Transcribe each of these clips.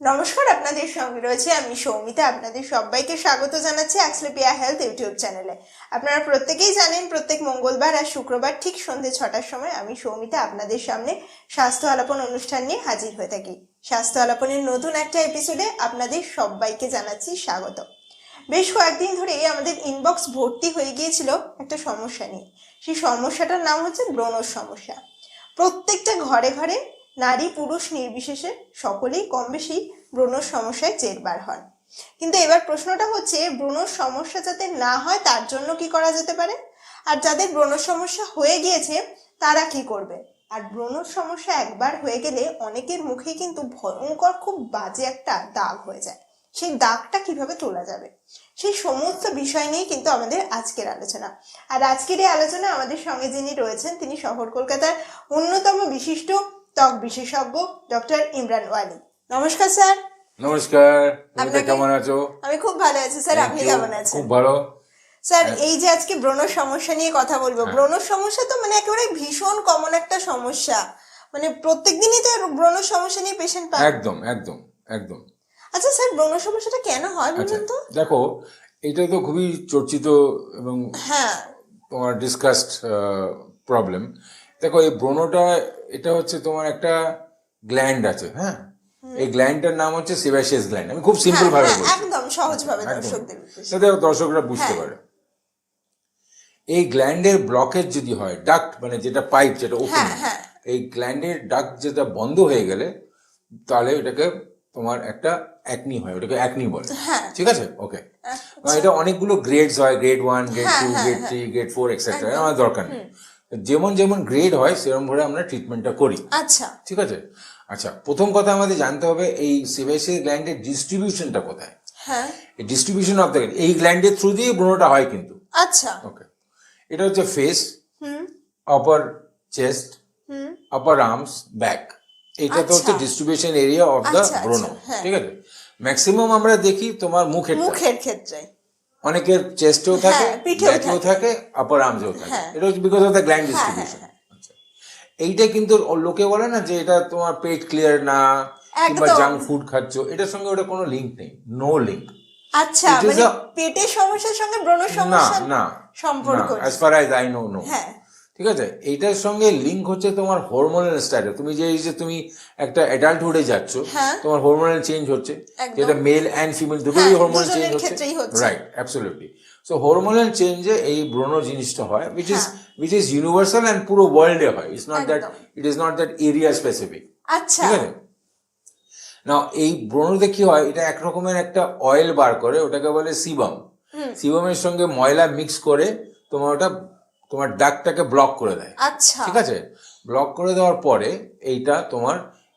নমস্কার, আপনাদের সঙ্গে রয়েছে আমি সৌমিতা। আপনাদের সবাইকে স্বাগত জানাচ্ছি অ্যাক্সলেপিয়া হেলথ ইউটিউব চ্যানেলে। আপনারা প্রত্যেকেই জানেন, প্রত্যেক মঙ্গলবার আর শুক্রবার ঠিক সন্ধ্যে ছটার সময় আমি সৌমিতা আপনাদের সামনে স্বাস্থ্য আলাপন অনুষ্ঠান নিয়ে হাজির হয়ে থাকি। স্বাস্থ্য আলাপনের নতুন একটা এপিসোডে আপনাদের সবাইকে জানাচ্ছি স্বাগত। বেশ কয়েকদিন ধরে আমাদের ইনবক্স ভর্তি হয়ে গিয়েছিল একটা সমস্যা নিয়ে। সেই সমস্যাটার নাম হচ্ছে ব্রণর সমস্যা। প্রত্যেকটা ঘরে ঘরে নারী পুরুষ নির্বিশেষে সকলেই কম বেশি ব্রণর সমস্যায় জেরবার হন। কিন্তু এবার প্রশ্নটা হচ্ছে, ব্রণর সমস্যা যাতে না হয় তার জন্য কি করা যেতে পারে? আর যাদের ব্রণর সমস্যা হয়ে গিয়েছে, তারা কি করবে? আর ব্রণর সমস্যা একবার হয়ে গেলে অনেকের মুখে কিন্তু ভয়ঙ্কর খুব বাজে একটা দাগ হয়ে যায়। সেই দাগটা কীভাবে তোলা যাবে? সেই সমস্ত বিষয় নিয়ে কিন্তু আমাদের আজকের আলোচনা। আর আজকের এই আলোচনা আমাদের সঙ্গে যিনি রয়েছেন, তিনি শহর কলকাতার অন্যতম বিশিষ্ট ত্বক বিশেষজ্ঞ ডক্টর ইমরান ওয়ালি। নমস্কার স্যার। নমস্কার তুমি আপনাকে- কেমন আছো? আমি খুব ভালো আছি স্যার। আপনি কেমন আছেন? খুব ভালো। স্যার এই যে আজকে ব্রণ সমস্যা নিয়ে কথা বলব হ্যাঁ। ব্রণ সমস্যা তো মানে একেবারে ভীষণ কমন একটা সমস্যা। মানে প্রত্যেক দিনই তো ব্রণ সমস্যা নিয়ে পেশেন্ট পান একদম একদম একদম। আচ্ছা স্যার ব্রণ সমস্যাটা কেন হয় আচ্ছা বলুন তো? দেখো এটা তো খুবই চর্চিত এবং হ্যাঁ। তোমার ডিসকাসড প্রবলেম দেখো এই ব্রণটা এটা হচ্ছে তোমার একটা গ্ল্যান্ড আছে হ্যাঁ? এই গ্ল্যান্ডটার নাম হচ্ছে সেবাসিয়াস গ্ল্যান্ড আমি খুব সিম্পল হ্যাঁ, ভাবে হ্যাঁ, বলছি। একদম সহজ ভাবে দর্শকদের। যাতে দর্শকরা বুঝতে হ্যাঁ। পারে। এই গ্ল্যান্ডের ব্লকেজ যদি হয় ডাক্ট মানে যেটা পাইপ যেটা ওপেন। এই গ্ল্যান্ডের ডাক্ট যেটা বন্ধ হয়ে গেলে তাহলে এটাকে তোমার একটা অ্যাকনি হয় ওটাকে অ্যাকনি বলে। হ্যাঁ। ঠিক আছে? ওকে এটা অনেকগুলো গ্রেডস হয় grade one grade two grade three grade four etcetera আমার দরকার নেই। যেমন যেমন গ্রেড হয় সেরকম ভাবে আমরা ট্রিটমেন্টটা করি। আচ্ছা। ঠিক আছে? আচ্ছা প্রথম কথা আমাদের জানতে হবে এই সিভাইসিস গ্ল্যান্ডের ডিস্ট্রিবিউশনটা কোথায়? হ্যাঁ। ডিস্ট্রিবিউশন অফ দ্য এই গ্ল্যান্ডের থ্রু দিয়ে ব্রণটা হয় কিন্তু। আচ্ছা। ওকে এটা হচ্ছে face hmm. Upper chest hmm. Upper arms back এটা তো হচ্ছে। ডিস্ট্রিবিউশন এরিয়া অফ দ্য ব্রণ। হ্যাঁ। ঠিক আছে? ম্যাক্সিমাম আমরা দেখি তোমার মুখের মুখের ক্ষেত্রে। অনেকের চেস্টেও থাকে হ্যাঁ, পিঠেও ব্যাকেও থাকে। আপার আর্মসেও থাকে। হ্যাঁ। এটা হচ্ছে because of the gland distribution এইটা কিন্তু লোকে বলে না যে এটা তোমার পেট ক্লিয়ার না কিংবা জাঙ্ক ফুড খাচ্ছ। এটার সঙ্গে ওটা কোনো লিঙ্ক নেই। নো লিংক আচ্ছা মানে পেটের সমস্যার সঙ্গে ব্রণ না সমস্যা না সম্পর্ক as far as I know no হ্যাঁ। ঠিক আছে? এইটার সঙ্গে লিঙ্ক হচ্ছে তোমার হরমোনাল স্ট্যাটাস তুমি যে এই যে তুমি একটা অ্যাডাল্টহুডে যাচ্ছ হ্যাঁ। তোমার হরমোনাল চেঞ্জ হচ্ছে। যেটা মেল অ্যান্ড ফিমেল দুটোই হরমোনাল চেঞ্জ হচ্ছে। রাইট অ্যাবসলিউটলি সো হরমোনাল চেঞ্জে এই ব্রণ জিনিসটা হয় which is which is universal and পুরো ওয়ার্ল্ডে হয়। It's not that it is not that area specific আচ্ছা। ঠিক আছে? না এই ব্রণতে কি হয়? এটা এক রকমের একটা অয়েল বার করে ওটাকে বলে সিবাম সিবামের সঙ্গে ময়লা মিক্স করে তোমার ওটা তোমার ডাকটাকে ব্লক করে দেয়। আচ্ছা। ঠিক আছে? ব্লক করে দেওয়ার পরে এইটা তোমার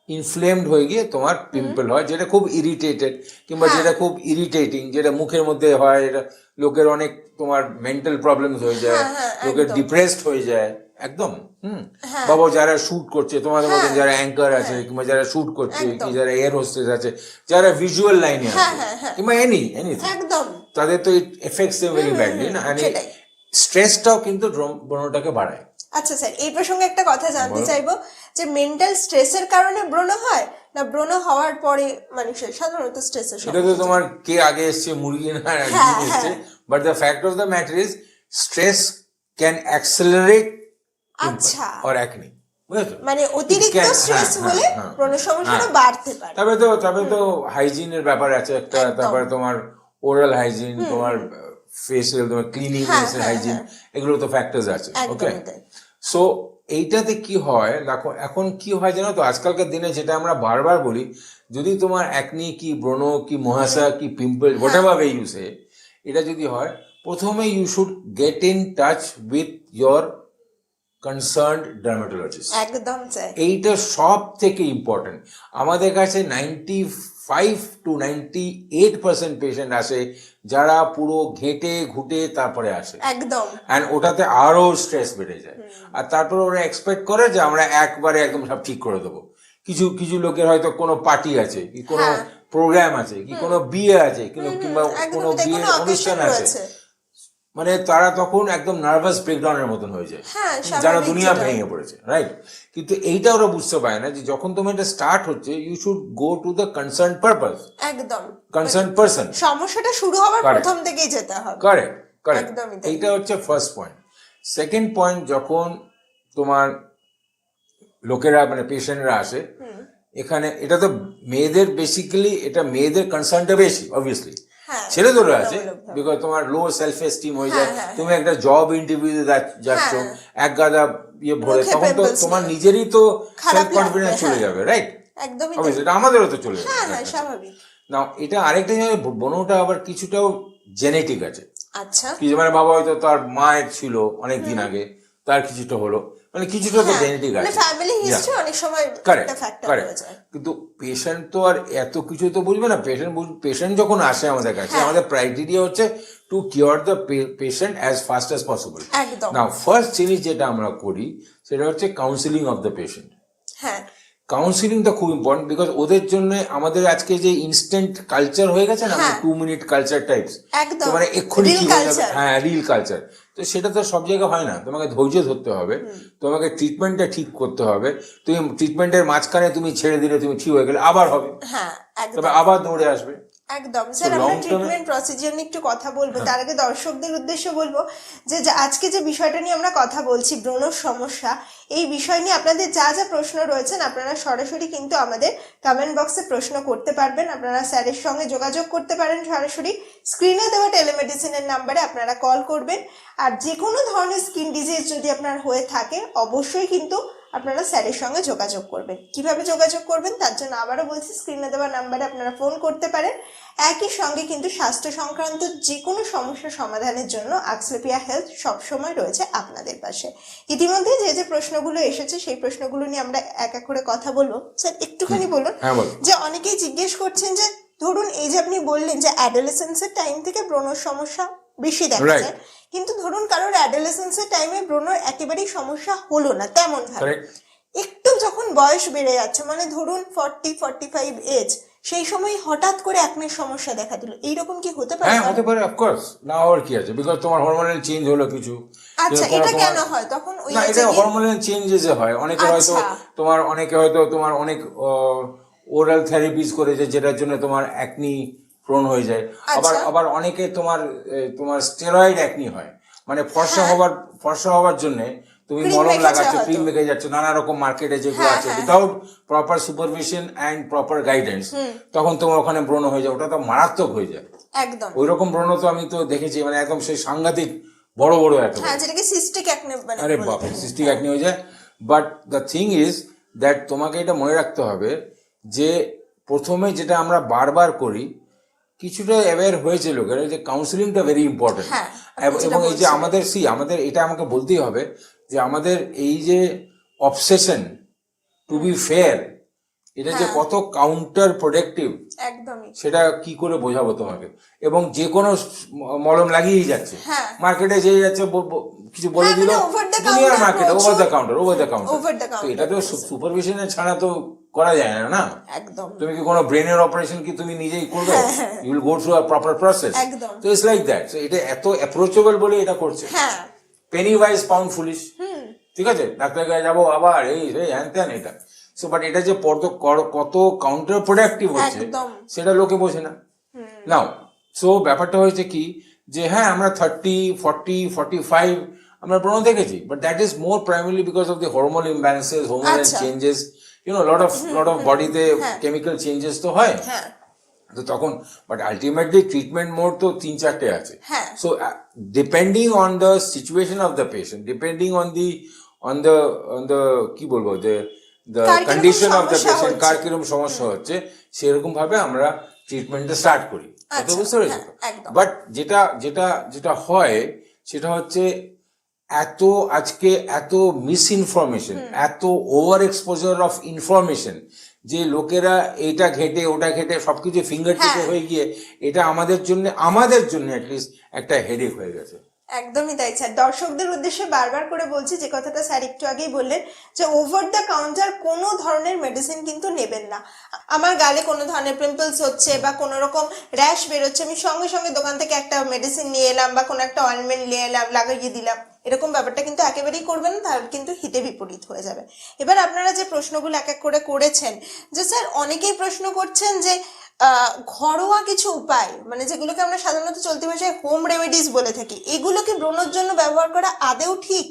ইনফ্লেমড হয়ে গিয়ে তোমার পিম্পল হয় যেটা খুব ইরিটেটেড কিংবা হ্যাঁ। যেটা খুব ইরিটেটিং যেটা মুখের মধ্যে হয় এটা লোকের অনেক তোমার মেন্টাল প্রবলেম হয়ে যায় হ্যাঁ, হ্যাঁ, লোকের ডিপ্রেসড হয়ে যায় একদম? হুম। বাবা যারা শুট করছে তোমাদের মতন যারা অ্যাঙ্কার আছে কিংবা যারা শুট করছে কি যারা এয়ার হোস্টেস আছে যারা ভিজুয়াল লাইনে আছে। কিংবা এনি এনিথিং একদম। তাদের তো ইট এফেক্টস ভেরি ব্যাডলি না। স্ট্রেসটাও কিন্তু ব্রণটাকে বাড়ায়। আচ্ছা স্যার এই প্রসঙ্গে একটা কথা জানতে চাইব যে মেন্টাল স্ট্রেসের কারণে ব্রণ হয় না ব্রণ হওয়ার পরে মানুষের? সাধারণত স্ট্রেসের এটা তো তোমার কে আগে এসছে? মুরগি না হ্যাঁ, একদিন এসছে। But the fact of the matter is stress can accelerate আচ্ছা। অর অ্যাকনি মানে অতিরিক্ত স্ট্রেস হ্যাঁ, হলে হ্যাঁ, ব্রণ সমস্যাটা হ্যাঁ। বাড়তে পারে। তবে তো তবে তো হাইজিনের ব্যাপার আছে একটা। তারপরে তোমার ওরাল হাইজিন তোমার ফেসিয়াল তোমার ক্লিনিংনেস হ্যাঁ, হাইজিন এগুলো তো ফ্যাক্টরস আছে ওকে সো এইটাতে কি হয় দেখো এখন কি হয় জানো তো আজকালকার দিনে যেটা আমরা বারবার বলি যদি তোমার একনি কি ব্রণ কি মহাসা কি pimple whatever way you say এটা যদি হয় প্রথমে you should get in touch with your concerned dermatologist একদম এইটা সব থেকে ইম্পর্টেন্ট আমাদের কাছে ninety five to ninety eight percent patient আসে যারা পুরো ঘেটে ঘুটে তারপরে আসে। একদম। অ্যান্ড ওটাতে আরও স্ট্রেস বেড়ে যায়। আর তারপরে ওরা এক্সপেক্ট করে যে আমরা একবারে একদম সব ঠিক করে দেবো। কিছু কিছু লোকের হয়তো কোনো পার্টি আছে কি কোনো হ্যাঁ। প্রোগ্রাম আছে কি কোনো বিয়ে আছে কিংবা কোনো বিয়ে অনুষ্ঠান আছে। মানে তারা তখন একদম নার্ভাস ব্রেকডাউনের মতন হয়ে যায়। হ্যাঁ যারা দুনিয়া ভেঙে পড়েছে রাইট কিন্তু এইটা ওরা বুঝতে পারে না যে যখন তোমার এটা স্টার্ট হচ্ছে you should go to the concern purpose একদম। কনসার্ন পারসন সমস্যাটা শুরু হওয়ার প্রথম থেকেই যেতে হবে। কারেক্ট কারেক্ট এইটা হচ্ছে ফার্স্ট পয়েন্ট সেকেন্ড পয়েন্ট যখন তোমার লোকেরা মানে পেশেন্টরা আসে এখানে এটা তো মেয়েদের বেসিক্যালি এটা মেয়েদের কনসার্নটা বেশি অবভিয়াসলি ছেলেদেরও আছে বিকজ তোমার লো সেলফ এস্টিম হয়ে যায় হ্যাঁ, হ্যাঁ, তুমি একটা জব ইন্টারভিউতে যাচ্ছ হ্যাঁ। এক গাদা ইয়ে ভরে তখন তো তোমার নিজেরই তো সেলফ কনফিডেন্স চলে হ্যাঁ। যাবে রাইট একদমই এটা আমাদেরও তো চলে হ্যাঁ হ্যাঁ যাবে স্বাভাবিক। না এটা আরেকটা জিনিস বনোটা আবার কিছুটাও জেনেটিক আছে। আচ্ছা। কি মানে বাবা হয়তো তার মায়ের ছিল অনেক দিন আগে তার কিছুটা হলো। মানে কিছুটা তো জেনেটিক মানে আছে। ফ্যামিলি হিস্ট্রি অনেক সময় একটা ফ্যাক্টর হয়ে যায়। কিন্তু পেশেন্ট তো আর এত কিছু তো বুঝবে না। পেশেন্ট পেশেন্ট যখন আসে আমাদের কাছে হ্যাঁ। আমাদের ক্রাইটেরিয়া হচ্ছে to cure the patient as fast as possible একদম। না ফার্স্ট জিনিস যেটা আমরা করি সেটা হচ্ছে কাউন্সিলিং অফ দ্য পেশেন্ট হ্যাঁ। কাউন্সিলিংটা খুব ইম্পর্টেন্ট বিকজ ওদের জন্য আমাদের আজকে যে ইনস্ট্যান্ট কালচার হয়ে গেছে না হ্যাঁ। টু মিনিট কালচার টাইপস একদম। মানে এক্ষুনি হয়ে। হ্যাঁ রিল কালচার তো সেটা তো সব জায়গায় হয় না। তোমাকে ধৈর্য ধরতে হবে। তোমাকে ট্রিটমেন্টটা ঠিক করতে হবে। তুমি ট্রিটমেন্টের মাঝখানে তুমি ছেড়ে দিলে তুমি ঠিক হয়ে গেলে আবার হবে। হ্যাঁ তবে আবার দৌড়ে আসবে। একদম। স্যার আমরা ট্রিটমেন্ট প্রসিজিওর নিয়ে একটু কথা বলব। তার আগে দর্শকদের উদ্দেশ্যে বলব যে আজকে যে বিষয়টা নিয়ে আমরা কথা বলছি ব্রণর সমস্যা এই বিষয় নিয়ে আপনাদের যা যা প্রশ্ন রয়েছেন আপনারা সরাসরি কিন্তু আমাদের কমেন্ট বক্সে প্রশ্ন করতে পারবেন। আপনারা স্যারের সঙ্গে যোগাযোগ করতে পারেন সরাসরি। স্ক্রিনে দেওয়া টেলিমেডিসিনের নাম্বারে আপনারা কল করবেন। আর যে কোনো ধরনের স্কিন ডিজিজ যদি আপনার হয়ে থাকে অবশ্যই কিন্তু আপনারা স্যারের সঙ্গে যোগাযোগ করবেন। কীভাবে যোগাযোগ করবেন তার জন্য আবারও বলছি স্ক্রিনে দেওয়া নাম্বারে আপনারা ফোন করতে পারেন। একই সঙ্গে কিন্তু স্বাস্থ্য সংক্রান্ত যে কোনো সমস্যা সমাধানের জন্য আক্সলেপিয়া হেলথ সবসময় রয়েছে আপনাদের পাশে। ইতিমধ্যে যে যে প্রশ্নগুলো এসেছে সেই প্রশ্নগুলো নিয়ে আমরা এক এক করে কথা বলব। স্যার একটুখানি বলুন হ্যাঁ যে অনেকেই জিজ্ঞেস করছেন যে ধরুন এই যে আপনি বললেন যে অ্যাডোলেসেন্সের টাইম থেকে ব্রণর সমস্যা বেশি দেখা যায় কিন্তু ধরুন কারোর অ্যাডোলেসেন্সের টাইমে ব্রণর একেবারেই সমস্যা হলো না তেমন ভাবে। একটু যখন বয়স বেড়ে যাচ্ছে মানে ধরুন ফর্টি ফর্টি ফাইভ এজ সেই সময় হঠাৎ করে একনের সমস্যা দেখা দিল। এইরকম কি হতে পারে? হ্যাঁ হতে পারে অফকোর্স না হওয়ার কি আছে? বিকজ তোমার হরমোনাল চেঞ্জ হলো কিছু। আচ্ছা এটা কেন হয়? তখন ওই না এটা হরমোনাল চেঞ্জেস হয়। অনেকে হয়তো আচ্ছা। তোমার অনেকে হয়তো তোমার অনেক ওরাল থেরাপিস করেছে যেটার জন্য তোমার একনি প্রণ হয়ে যায়। আবার আচ্ছা। আবার অনেকে তোমার তোমার স্টেরয়েড একনি হয়। মানে ফর্সা হওয়ার ফর্সা হওয়ার জন্য তুমি মলম লাগাচ্ছ। ক্রিম মেখে যাচ্ছ নানা রকম মার্কেটে যেগুলো হ্যাঁ, আছে হ্যাঁ। Without proper supervision and proper guidance তখন তোমার ওখানে ব্রণ হয়ে যায় ওটা তো মারাত্মক হয়ে যায়। একদম। ওই রকম ব্রণ তো আমি তো দেখেছি মানে একদম সেই সাংঘাতিক বড় বড় এত হ্যাঁ যেটাকে সিস্টিক একনে মানে আরে বাপ সিস্টিক অ্যাকনি হয়ে যায়। But the thing is that তোমাকে এটা মনে রাখতে হবে যে প্রথমে যেটা আমরা বারবার করি কিছুটা অ্যাওয়্যার হয়েছে লোকেরা যে কাউন্সিলিংটা ভেরি ইম্পর্টেন্ট হ্যাঁ, এবং এই যে আমাদের সি আমাদের এটা আমাকে বলতেই হবে যে আমাদের এই যে অবসেশন টু বি ফেয়ার এটা যে হ্যাঁ। কত কাউন্টার প্রোডাক্টিভ একদমই। সেটা কি করে বোঝাবো তোমাকে? এবং যে কোনো মলম লাগিয়েই যাচ্ছে। হ্যাঁ। মার্কেটে যে যাচ্ছে কিছু বলে হ্যাঁ, দিল দুনিয়ার market over the counter over the counter এটা তো সুপারভিশনে ছাড়া তো করা যায় না না? একদম। তুমি কি কোনো ব্রেনের অপারেশন কি তুমি নিজেই করবে? You will go through a proper process একদম। তো ইটস লাইক দ্যাট সো এটা এত অ্যাপ্রোচেবল বলে এটা করছে। হ্যাঁ। পেনি ওয়াইজ পাউন্ড ফুলিশ ঠিক আছে? ডাক্তার কাছে যাব আবার এই রে হ্যান ত্যান এটা। সো বাট এটা যে পর কত কাউন্টার প্রোডাক্টিভ হচ্ছে একদম। সেটা লোকে বোঝে না। নাও সো ব্যাপারটা হয়েছে কি যে হ্যাঁ আমরা থার্টি ফর্টি ফর্টি ফাইভ আমরা ব্রণ দেখেছি but that is more primary because of the hormone imbalances hormonal. Changes you know lot of lot of বডিতে হ্যাঁ। কেমিক্যাল চেঞ্জেস তো হয়। হ্যাঁ তো তখন বাট আলটিমেটলি ট্রিটমেন্ট মোড তো তিন চারটে আছে। হ্যাঁ। So depending on the situation of the patient depending on the on the on the কি বলব যে the condition of the patient কার। কীরকম সমস্যা হচ্ছে সেরকম ভাবে আমরা ট্রিটমেন্টটা স্টার্ট করি। আচ্ছা, বুঝতে পেরেছ হ্যাঁ, বাট যেটা যেটা যেটা হয় সেটা হচ্ছে এত আজকে এত মিস ইনফরমেশন এত ওভার এক্সপোজার অফ ইনফরমেশন যে লোকেরা এটা ঘেটে ওটা ঘেটে সবকিছু ফিঙ্গার টিপে হ্যাঁ। হয়ে গিয়ে এটা আমাদের জন্য আমাদের জন্য অ্যাটলিস্ট একটা হেডেক হয়ে গেছে। একদমই তাই স্যার। দর্শকদের উদ্দেশ্যে বারবার করে বলছি যে কথাটা স্যার একটু আগেই বললেন যে ওভার দ্য কাউন্টার কোনো ধরনের মেডিসিন কিন্তু নেবেন না। আমার গালে কোনো ধরনের পিম্পলস হচ্ছে বা কোনো রকম র্যাশ বেরোচ্ছে আমি সঙ্গে সঙ্গে দোকান থেকে একটা মেডিসিন নিয়ে এলাম বা কোনো একটা অয়েনমেন্ট নিয়ে এলাম লাগিয়ে দিলাম। এরকম ব্যাপারটা কিন্তু একেবারেই করবেন না তাহলে কিন্তু হিতে বিপরীত হয়ে যাবে। এবার আপনারা যে প্রশ্নগুলো এক এক করে করেছেন যে স্যার অনেকেই প্রশ্ন করছেন যে ঘরোয়া কিছু উপায় মানে যেগুলোকে আমরা সাধারণত চলতি ভাষায় হোম রেমেডিস বলে থাকি এগুলো কি ব্রণর জন্য ব্যবহার করা আদেও ঠিক?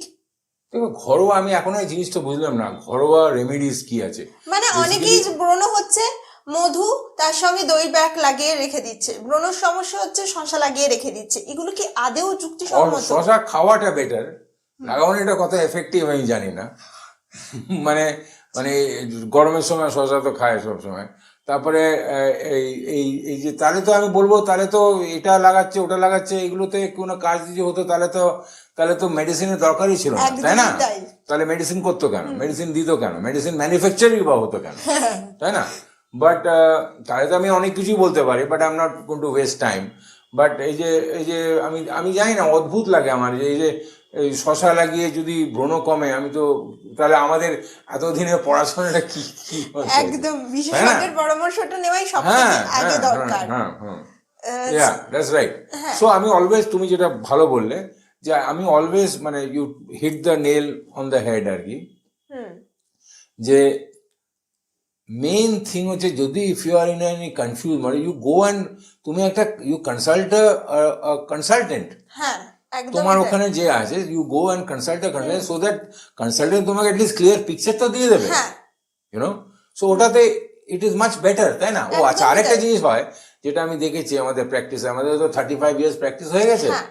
দেখো ঘরোয়া আমি এখনও এই জিনিসটা বুঝলাম না। ঘরোয়া রেমেডিস কি আছে? মানে অনেকেই যে ব্রণ হচ্ছে? মধু তার সঙ্গে দই ব্যাগ লাগিয়ে রেখে দিচ্ছে। ব্রণর সমস্যা হচ্ছে শশা লাগিয়ে রেখে দিচ্ছে। এগুলো কি আদেও যুক্তিসম্মত? শশা খাওয়াটা বেটার লাগানোটা কত এফেক্টিভ আমি জানি না। মানে মানে গরমের সময় শশা তো খায় সব সময় তারপরে এই এই এই যে তাহলে তো আমি বলব তাহলে তো এটা লাগাচ্ছে ওটা লাগাচ্ছে এগুলোতে কোনো কাজ যদি হতো তাহলে তো তাহলে তো মেডিসিনের দরকারই ছিল না তাই না? তাহলে মেডিসিন করতো কেন? মেডিসিন দিত কেন? মেডিসিন ম্যানুফ্যাকচারই বা হতো কেন? তাই না? বাট তাহলে তো আমি অনেক কিছুই বলতে পারি but I am not going to waste time but এই যে এই যে আমি আমি জানি না অদ্ভুত লাগে আমার যে এই যে এই শশা লাগিয়ে যদি ব্রণ কমে আমি তো তাহলে আমাদের এতদিনের পড়াশোনাটা কি কি একদম বিশেষজ্ঞের পরামর্শটা নেওয়াই হ্যাঁ আগে হ্যাঁ দরকার। হ্যাঁ হ্যাঁ। দ্যাটস রাইট সো আমি অলওয়েজ তুমি যেটা ভালো বললে যে আমি অলওয়েজ মানে you hit the nail on the head আর কি। যে মেইন থিং হচ্ছে যদি if you are in any confuse মানে ইউ গো অ্যান্ড তুমি একটা ইউ কনসাল্ট কনসালটেন্ট হ্যাঁ তোমার ওখানে যে আছে you go and consult consultant so that consultant তোমাকে অ্যাটলিস্ট ক্লিয়ার পিকচার তো দিয়ে দেবে। হ্যাঁ। ইউনো সো ওটাতে ইট ইজ মাচ বেটার তাই না? ও আচ্ছা আরেকটা জিনিস হয় যেটা আমি দেখেছি আমাদের প্র্যাকটিসে আমাদের তো থার্টি ফাইভ ইয়ার্স প্র্যাকটিস হয়ে গেছে হ্যাঁ।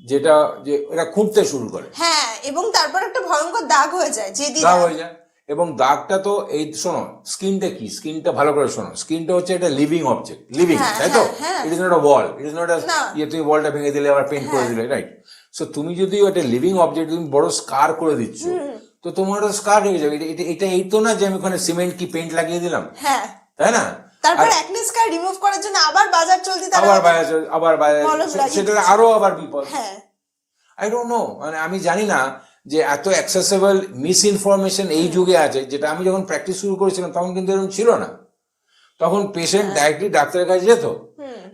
যেটা যে এটা খুঁড়তে শুরু করে। হ্যাঁ এবং তারপর একটা ভয়ঙ্কর দাগ হয়ে যায় যেদিন দাগ হয়ে যায়। এবং দাগটা তো এই শোনো স্কিনটা কি? স্কিনটা ভালো করে শোনো। স্কিনটা হচ্ছে একটা লিভিং অবজেক্ট লিভিং হ্যাঁ, তাই তো? হ্যাঁ, হ্যাঁ। It is not a wall it is not না। হ্যাঁ। ইয়ে তুমি বলটা ভেঙে দিলে আবার পেন্ট করে দিলে রাইট সো তুমি যদি একটা লিভিং অবজেক্ট তুমি বড় স্কার করে দিচ্ছ তো তোমার স্কার হয়ে যাবে। এটা- এটা এই তো না যে আমি ওখানে সিমেন্ট কি পেন্ট লাগিয়ে দিলাম। হ্যাঁ। তাই না? তারপর অ্যাকনে স্কার রিমুভ করার জন্য আবার বাজার চলতি তারা আবার বাজার আবার বাজার সেটা আরও আবার বিপদ। হ্যাঁ। আই ডোন্ট নো মানে আমি জানি না যে এত অ্যাক্সেসেবল মিস ইনফরমেশন এই যুগে আছে যেটা আমি যখন প্র্যাকটিস শুরু করেছিলাম তখন কিন্তু এরকম ছিল না। তখন পেশেন্ট ডাইরেক্টলি ডাক্তারের কাছে যেত।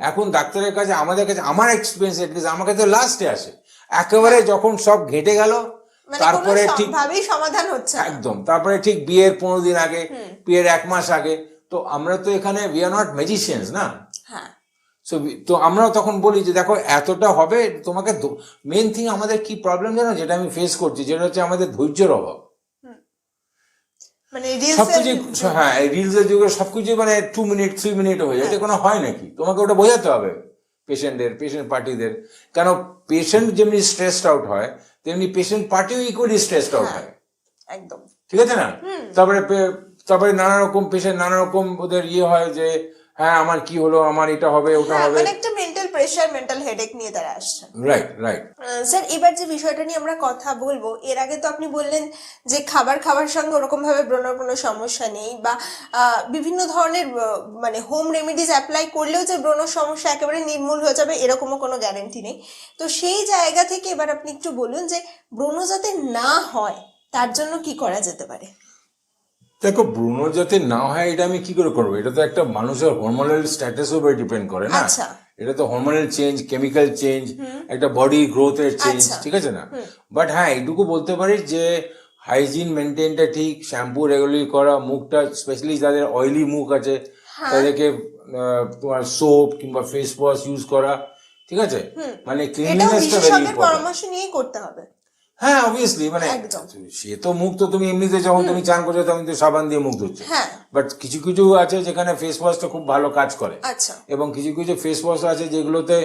এখন ডাক্তারের কাছে আমাদের কাছে আমার এক্সপিরিয়েন্স এটলিস্ট আমার কাছে লাস্টে আসে। একেবারে যখন সব ঘেটে গেল মানে তারপরে ঠিক ভাবেই সমাধান হচ্ছে একদম। তারপরে ঠিক বিয়ের পনেরো দিন আগে বিয়ের এক মাস আগে তো আমরা তো এখানে উই আর নট ম্যাজিশিয়ানস না? হ্যাঁ। সো তো আমরাও তখন বলি যে দেখো এতটা হবে তোমাকে মেন থিং আমাদের কি প্রবলেম জানো? যেটা আমি ফেস করছি যেটা হচ্ছে আমাদের ধৈর্যের অভাব। মানে সবকিছু হ্যাঁ রিলস এর যুগে সবকিছু মানে টু মিনিট থ্রি মিনিট হয়ে যায়। কোনো হয় নাকি? তোমাকে ওটা বোঝাতে হবে পেশেন্টের পেশেন্ট পার্টিদের কেন? পেশেন্ট যেমনি স্ট্রেসড আউট হয় তেমনি পেশেন্ট পার্টিও ইকুয়ালি স্ট্রেসড আউট হয় একদম। ঠিক আছে না? তারপরে তারপরে নানা রকম পেশেন্ট নানা রকম ওদের ইয়ে হয় যে হ্যাঁ আমার কি হলো আমার এটা হবে ওটা হ্যাঁ হবে। মানে একটা মেন্টাল প্রেশার মেন্টাল হেডেক নিয়ে তারা আসছেন রাইট রাইট স্যার এবার যে বিষয়টা নিয়ে আমরা কথা বলব এর আগে তো আপনি বললেন যে খাবার খাবার সঙ্গে ওরকম ভাবে ব্রণর কোনো সমস্যা নেই বা বিভিন্ন ধরনের মানে হোম রেমেডিজ অ্যাপ্লাই করলেও যে ব্রণর সমস্যা একেবারে নির্মূল হয়ে যাবে এরকমও কোনো গ্যারেন্টি নেই। তো সেই জায়গা থেকে এবার আপনি একটু বলুন যে ব্রণ যাতে না হয় তার জন্য কি করা যেতে পারে? দেখো ব্রণ যাতে না হয় এটা আমি কি করে করব? এটা তো একটা মানুষের হরমোনাল স্ট্যাটাসের উপরে ডিপেন্ড করে না? আচ্ছা। এটা তো হরমোনাল চেঞ্জ কেমিক্যাল চেঞ্জ একটা বডি গ্রোথের চেঞ্জ। ঠিক আছে না? বাট হ্যাঁ এইটুকু বলতে পারি যে হাইজিন মেনটেনটা ঠিক শ্যাম্পু রেগুলার করা মুখটা স্পেশালি যাদের অয়েলি মুখ আছে হ্যাঁ। তাদেরকে তোমার সোপ কিংবা ফেস ওয়াশ ইউজ করা ঠিক আছে? মানে ক্লিনলিনেসটা ভেরি ইম্পর্টেন্ট পরামর্শ নিয়েই করতে হবে। হ্যাঁ অবভিয়াসলি মানে একদম। সে তো মুখ তো তুমি এমনিতে যখন তুমি চান করছ তখন তো সাবান দিয়ে মুখ ধুচ্ছ। হ্যাঁ। বাট কিছু কিছু আছে যেখানে ফেস ওয়াশটা খুব ভালো কাজ করে। আচ্ছা। এবং কিছু কিছু ফেস ওয়াশ আছে যেগুলোতে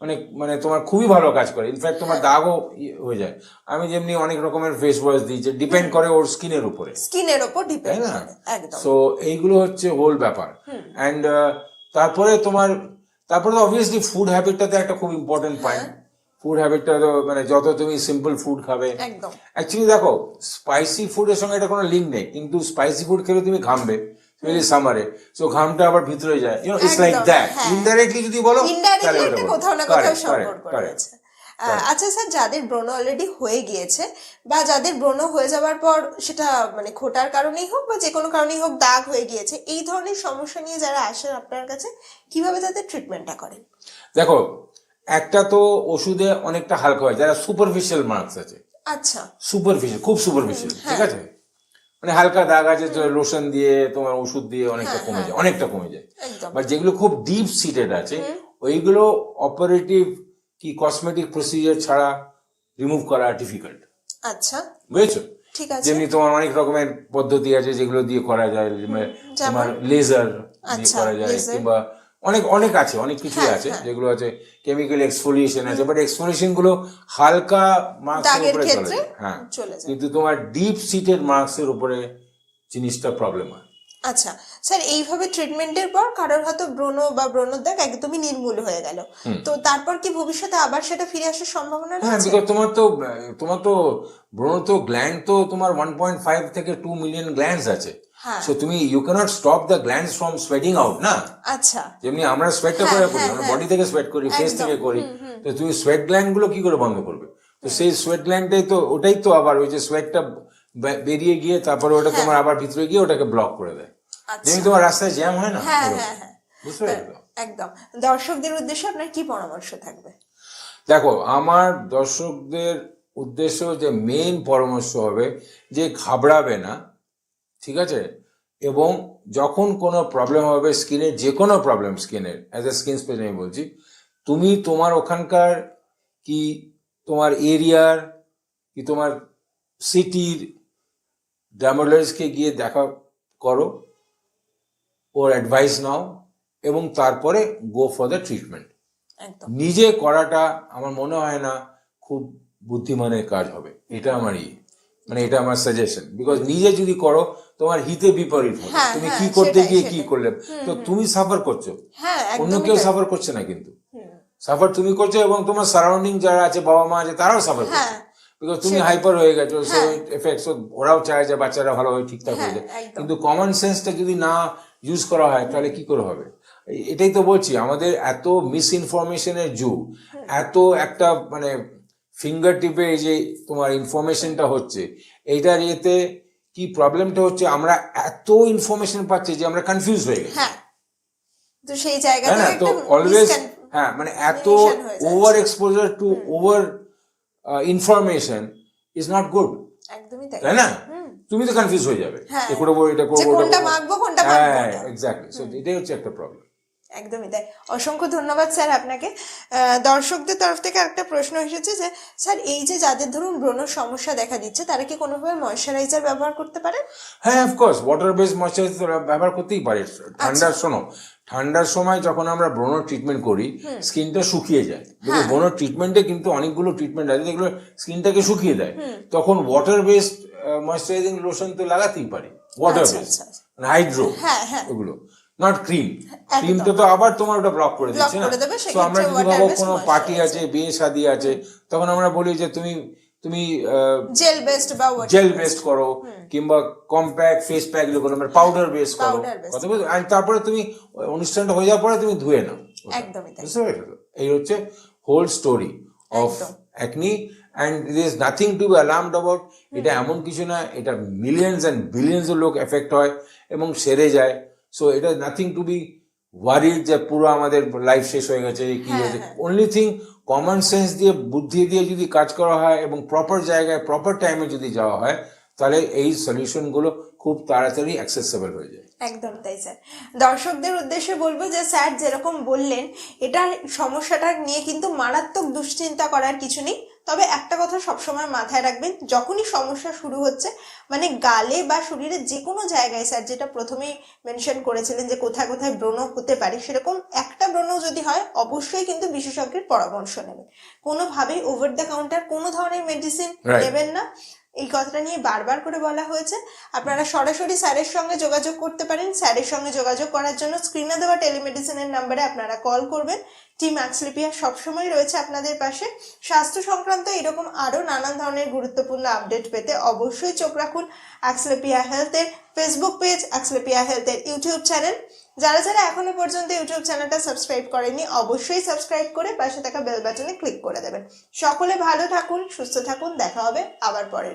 মানে মানে তোমার খুবই ভালো কাজ করে। ইনফ্যাক্ট তোমার দাগও ইয়ে হয়ে যায়। আমি যেমনি অনেক রকমের ফেস ওয়াশ দিই যে ডিপেন্ড করে ওর স্কিনের উপরে। স্কিনের তাই ডিপেন্ড না একদম। সো এইগুলো হচ্ছে হোল ব্যাপার। অ্যান্ড তারপরে তোমার তারপরে অবভিয়াসলি ফুড হ্যাবিটটাতে একটা খুব ইম্পর্টেন্ট পয়েন্ট ফুড হ্যাবিটটা তো মানে যত তুমি সিম্পল ফুড খাবে। একদম। অ্যাকচুয়ালি দেখো স্পাইসি ফুডের সঙ্গে এটা কোনো লিঙ্ক নেই কিন্তু স্পাইসি ফুড খেলে তুমি ঘামবে স্পেশালি সামারে সো ঘামটা আবার ভিতরে যায়। You know it's like that. Indirectly যদি বলো ইনডাইরেক্টলি কোথাও না কোথাও সম্পর্ক রয়েছে। আচ্ছা স্যার যাদের ব্রণ অলরেডি হয়ে গিয়েছে বা যাদের ব্রণ হয়ে যাওয়ার পর সেটা মানে খোটার কারণেই হোক বা যে কোনো কারণেই হোক দাগ হয়ে গিয়েছে এই ধরনের সমস্যা নিয়ে যারা আসেন আপনার কাছে কীভাবে তাদের ট্রিটমেন্টটা করেন? দেখো একটা তো ওষুধে অনেকটা হালকা হয় যারা সুপারফিশিয়াল মার্কস আছে। আচ্ছা। সুপারফিশিয়াল খুব সুপারফিশিয়াল হ্যাঁ। ঠিক আছে? মানে হালকা দাগ আছে লোশন দিয়ে তোমার ওষুধ দিয়ে অনেকটা হ্যাঁ, কমে যায় অনেকটা কমে যায়। বাট যেগুলো খুব ডিপ সিটেড আছে ওইগুলো অপারেটিভ কি কসমেটিক প্রসিজার ছাড়া রিমুভ করা ডিফিকাল্ট আচ্ছা। বুঝেছ? ঠিক আছে। যেমনি তোমার অনেক রকমের পদ্ধতি আছে যেগুলো দিয়ে করা যায় তোমার লেজার দিয়ে আচ্ছা, করা যায়। কিংবা অনেক অনেক আছে অনেক কিছুই হ্যাঁ, আছে হ্যাঁ। যেগুলো আছে কেমিক্যাল এক্সফোলিয়েশন আছে বাট এক্সফোলিয়েশনগুলো হালকা মার্কসের উপরে চলে যায়। হ্যাঁ কিন্তু তোমার ডিপ সিটেড মার্কসের উপরে জিনিসটা প্রবলেম হয়। আচ্ছা স্যার এইভাবে ট্রিটমেন্টের পর কারোর হয়তো ব্রণ বা ব্রণর দাগ একদমই নির্মূল হয়ে গেল। তো তারপর কি ভবিষ্যতে আবার সেটা ফিরে আসার সম্ভাবনা হ্যাঁ বিকজ তোমার তো তোমার তো ব্রণ তো গ্ল্যান্ড তো তোমার ওয়ান পয়েন্ট ফাইভ থেকে টু মিলিয়ন গ্ল্যান্ডস আছে। সো তুমি you cannot stop the glands from sweating out না? আচ্ছা। যেমনি আমরা সোয়েটটা হ্যাঁ, করে করি হ্যাঁ, আমরা হ্যাঁ। বডি থেকে সোয়েট করি ফেস। থেকে করি। তো তুমি সোয়েট গ্ল্যান্ডগুলো কি করে বন্ধ করবে? তো সেই সোয়েট গ্ল্যান্ডটাই তো ওটাই তো আবার ওই যে সোয়েটটা বেরিয়ে গিয়ে তারপরে ওটা তোমার আবার ভিতরে গিয়ে ওটাকে ব্লক করে দেয়। আচ্ছা। যেমনি তোমার রাস্তায় জ্যাম হয় না? হ্যাঁ। হ্যাঁ হ্যাঁ। বুঝতে পারলে তো? একদম। দর্শকদের উদ্দেশ্যে আপনার কি পরামর্শ থাকবে? দেখো আমার দর্শকদের উদ্দেশ্য যে মেইন পরামর্শ হবে যে ঘাবড়াবে না। ঠিক আছে? এবং যখন কোনো প্রবলেম হবে স্কিনের যে কোনো প্রবলেম স্কিনের অ্যাজ এ স্কিন স্পেস আমি বলছি তুমি তোমার ওখানকার কি তোমার এরিয়ার কি তোমার সিটির ডার্মাটোলজিস্টকে গিয়ে দেখা করো ওর অ্যাডভাইস নাও এবং তারপরে গো ফর দ্য ট্রিটমেন্ট নিজে করাটা আমার মনে হয় না খুব বুদ্ধিমানের কাজ হবে। এটা আমার ইয়ে মানে এটা আমার সাজেশন বিকজ নিজে যদি করো তোমার হিতে বিপরীত হবে। হ্যাঁ, তুমি হ্যাঁ, কি করতে গিয়ে কি করলে? তো তুমি সাফার করছ। হ্যাঁ অন্য কেউ সাফার করছে না কিন্তু। সাফার তুমি করছ এবং তোমার সারাউন্ডিং যারা আছে বাবা মা আছে তারাও সাফার করছে। বিকজ তুমি হাইপার হয়ে গেছো সো হ্যাঁ। এফেক্ট ওরাও চায় যে বাচ্চারা ভালো হয় ঠিকঠাক হয়ে হ্যাঁ, যায়। কিন্তু কমন সেন্সটা যদি না ইউজ করা হয় তাহলে কি করে হবে? এটাই তো বলছি আমাদের এত মিস ইনফরমেশনের যুগ এত একটা মানে ফিঙ্গার টিপে এই যে তোমার ইনফরমেশনটা হচ্ছে এইটার ইয়েতে কি প্রবলেমটা হচ্ছে আমরা এত ইনফরমেশন পাচ্ছি যে আমরা কনফিউজ হয়ে গেছি। হ্যাঁ। তো সেই জায়গাটা হ্যাঁ তো অলওয়েজ হ্যাঁ মানে এত হয়ে। Over exposure to over information is not good একদমই তাই। তাই না? তুমি তো কনফিউজ হয়ে যাবে। এটা এ করব এটা করব কোনটা মাগবো মাখবো কোনটা মাখবো হ্যাঁ। এক্স্যাক্টলি সো এটাই হচ্ছে একটা প্রবলেম একদমই তাই। অসংখ্য ধন্যবাদ স্যার আপনাকে। দর্শকদের তরফ থেকে একটা প্রশ্ন এসেছে যে স্যার এই যে যাদের ধরুন ব্রণ সমস্যা দেখা দিচ্ছে তারা কি কোনোভাবে ময়শ্চারাইজার ব্যবহার করতে পারে? হ্যাঁ অফকোর্স ওয়াটার বেস ময়শ্চারাইজার ব্যবহার করতেই পারে। ঠান্ডার আচ্ছা। শোনো ঠান্ডার সময় যখন আমরা ব্রণ ট্রিটমেন্ট করি স্কিনটা শুকিয়ে যায়। হ্যাঁ। ব্রণ ট্রিটমেন্টে কিন্তু অনেকগুলো ট্রিটমেন্ট আছে যেগুলো স্কিনটাকে শুকিয়ে দেয় তখন ওয়াটার বেসড ময়শ্চারাইজিং লোশন তো লাগাতেই পারি ওয়াটার বেস হাইড্রো হ্যাঁ হ্যাঁ। ওগুলো। নট ক্রিম ক্রিমটা তো আবার তোমার ওটা ব্লক করে দিচ্ছে না। তো আমরা যদি ভাবো কোনো পার্টি আছে বিয়ে শাদী আছে তখন আমরা বলি যে তুমি তুমি জেল বেসড বা জেল বেস্ট করো কিংবা কম্প্যাক্ট ফেস প্যাকগুলো করো মানে পাউডার বেস করো। কথা বলছো আর তারপরে তুমি অনুষ্ঠানটা হয়ে যাওয়ার পরে তুমি ধুয়ে নাও। একদমই তাই। বুঝতে পেরেছ? এই হচ্ছে whole story of. Acne and it is nothing to be alarmed about এটা এমন কিছু না এটা মিলিয়ন্স অ্যান্ড বিলিয়ন্স লোক এফেক্ট হয় এবং সেরে যায়। সো এটা নাথিং টু বি ওয়ারিড যে পুরো আমাদের লাইফ শেষ হয়ে গেছে কি হ্যাঁ, হয়েছে। হ্যাঁ। অনলি থিং কমন সেন্স দিয়ে বুদ্ধি দিয়ে যদি কাজ করা হয় এবং প্রপার জায়গায় প্রপার টাইমে যদি যাওয়া হয় তাহলে এই সলিউশনগুলো খুব তাড়াতাড়ি অ্যাক্সেসেবল হয়ে যায়। একদম তাই স্যার দর্শকদের উদ্দেশ্যে বলব যে স্যার যেরকম বললেন এটার সমস্যাটা নিয়ে কিন্তু মারাত্মক দুশ্চিন্তা করার কিছু নেই। তবে একটা কথা সবসময় মাথায় রাখবেন যখনই সমস্যা শুরু হচ্ছে মানে গালে বা শরীরের যে কোনো জায়গায় স্যার যেটা প্রথমেই মেনশন করেছিলেন যে কোথায় কোথায় ব্রণ হতে পারে সেরকম একটা ব্রণ যদি হয় অবশ্যই কিন্তু বিশেষজ্ঞের পরামর্শ নেবেন। কোনোভাবেই ওভার দ্য কাউন্টার কোনো ধরনের মেডিসিন নেবেন না। এই কথাটা নিয়ে বারবার করে বলা হয়েছে। আপনারা সরাসরি স্যারের সঙ্গে যোগাযোগ করতে পারেন। স্যারের সঙ্গে যোগাযোগ করার জন্য স্ক্রিনে দেওয়া টেলিমেডিসিনের নাম্বারে আপনারা কল করবেন। টিম অ্যাক্সলিপিয়া সবসময় রয়েছে আপনাদের পাশে। স্বাস্থ্য সংক্রান্ত এরকম আরও নানান ধরনের গুরুত্বপূর্ণ আপডেট পেতে অবশ্যই চোখ রাখুন অ্যাক্সলেপিয়া হেলথের ফেসবুক পেজ অ্যাক্সলেপিয়া হেলথের ইউটিউব চ্যানেল। যারা যারা এখনও পর্যন্ত ইউটিউব চ্যানেলটা সাবস্ক্রাইব করেনি অবশ্যই সাবস্ক্রাইব করে পাশে থাকা বেল বাটনে ক্লিক করে দেবেন। সকলে ভালো থাকুন, সুস্থ থাকুন, দেখা হবে আবার পরের